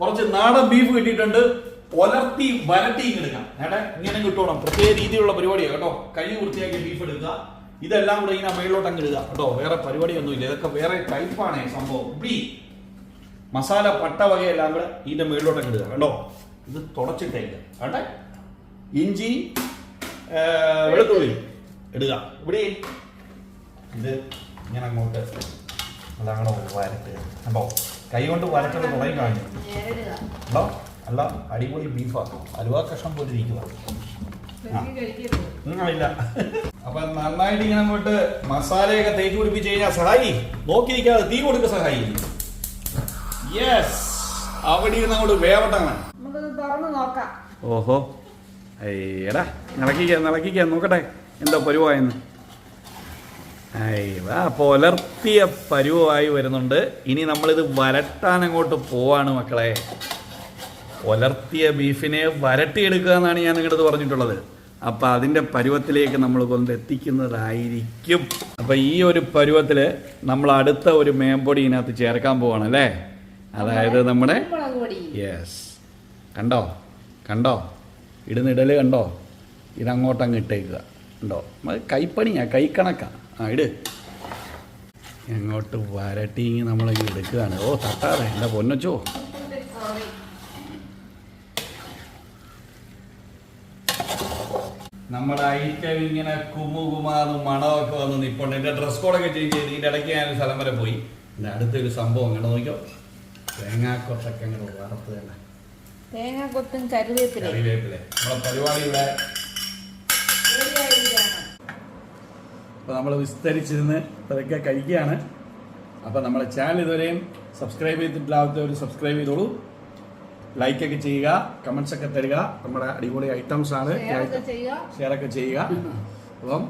കുറച്ച് നാടൻ ബീഫ് കിട്ടിയിട്ടുണ്ട്. ഒലർത്തി വരട്ടി എടുക്കാം. ഏട്ടെ ഇങ്ങനെ കിട്ടണം പ്രത്യേക രീതിയിലുള്ള പരിപാടിയാണ് കേട്ടോ. കഴി വൃത്തിയാക്കി ബീഫ് എടുക്കുക. ഇതെല്ലാം കൂടെ ഇങ്ങനെ മേളിലോട്ട് അങ്ങ് ഇടുക കേട്ടോ. വേറെ പരിപാടിയൊന്നുമില്ല. ഇതൊക്കെ വേറെ ടൈപ്പാണ് സംഭവം. ബി മസാല പട്ട വകയെല്ലാം കൂടെ ഇതിന്റെ മേളിലോട്ട് അങ്ങ് ഇടുക കേട്ടോ. ഇത് തുടച്ചിട്ടേക്ക് കേട്ടെ ഇഞ്ചി വെളുത്തുള്ളി ഇടുക. ഇവിടെ ഇത് ഇങ്ങനെ അങ്ങോട്ട് അതങ്ങനെ വരട്ടുക കണ്ടോ കൈ കൊണ്ട് വരട്ടത് തുടങ്ങി കാണിക്കും അല്ലോ അല്ല അടിപൊളി ബീഫാ. അലുവ കഷ്ണം പോലെ ഇരിക്കുക ഇല്ല. അപ്പൊ നന്നായിട്ട് ഇങ്ങനെ അങ്ങോട്ട് മസാലയൊക്കെ തേച്ച് പിടിപ്പിച്ച് കഴിഞ്ഞാൽ സഹായി. നോക്കിയിരിക്കാതെ തീ കൊടുക്ക സഹായി. യെസ് അവിടെ ഇരുന്ന് അങ്ങോട്ട് നോക്കാം. ഓഹോ. എടാ നിളക്കിക്ക നിളക്കിക്ക നോക്കട്ടെ. എന്താ പരുവായെന്ന് പുലർത്തിയ പരുവമായി വരുന്നുണ്ട്. ഇനി നമ്മളിത് വരട്ടാൻ അങ്ങോട്ട് പോവാണ് മക്കളെ. പുലർത്തിയ ബീഫിനെ വരട്ടിയെടുക്കുക എന്നാണ് ഞാൻ നിങ്ങളത് പറഞ്ഞിട്ടുള്ളത്. അപ്പം അതിന്റെ പരുവത്തിലേക്ക് നമ്മൾ കൊണ്ടെത്തിക്കുന്നതായിരിക്കും അപ്പം ഈ ഒരു പരുവത്തിൽ നമ്മൾ അടുത്ത ഒരു മേമ്പൊടി ഇതിനകത്ത് ചേർക്കാൻ പോവാണ് അല്ലേ? അതായത് നമ്മുടെ യെസ് കണ്ടോ? കണ്ടോ? ഇടുന്നിടൽ കണ്ടോ? ഇതങ്ങോട്ടങ്ങ് ഇട്ടേക്കുക. കണ്ടോ? കൈപ്പണിയാണ് കൈക്കണക്കാണ് കൈക്കണക്കാ. ആ ഇട്. എങ്ങോട്ട് വരട്ടി നമ്മളങ്ങ് എടുക്കുകയാണ്. ഓ തട്ടാതെ. എന്റെ പൊന്നച്ചോ? നമ്മുടെ ഐറ്റം ഇങ്ങനെ കുമുകുമാന്ന് മണമൊക്കെ വന്ന് നിപ്പുണ്ട്. എന്റെ ഡ്രസ് കോഡൊക്കെ ചേഞ്ച് ചെയ്ത് ഇതിന്റെ ഇടയ്ക്ക് ഞാൻ ഒരു സ്ഥലം വരെ പോയി. എന്റെ അടുത്തൊരു സംഭവം കണ്ടോ നോക്കിയോ? തേങ്ങാക്കൊത്തൊക്കെ അങ്ങനെ വറുത്ത് തന്നെ. തേങ്ങാക്കൊത്തും കൊത്തും കരുവേപ്പില കറിവേപ്പിലെ നമ്മുടെ പരിപാടി ഇവിടെ അപ്പോൾ നമ്മൾ വിസ്തരിച്ചിരുന്ന് പതുക്കെ കഴിക്കുകയാണ്. അപ്പോൾ നമ്മുടെ ചാനൽ ഇതുവരെയും സബ്സ്ക്രൈബ് ചെയ്തിട്ടില്ലാത്തവർ സബ്സ്ക്രൈബ് ചെയ്തോളൂ. ലൈക്കൊക്കെ ചെയ്യുക കമൻസ് ഒക്കെ തരിക. നമ്മുടെ അടിപൊളി ഐറ്റംസ് ആണ്. ഷെയർ ഒക്കെ ചെയ്യുക. അപ്പം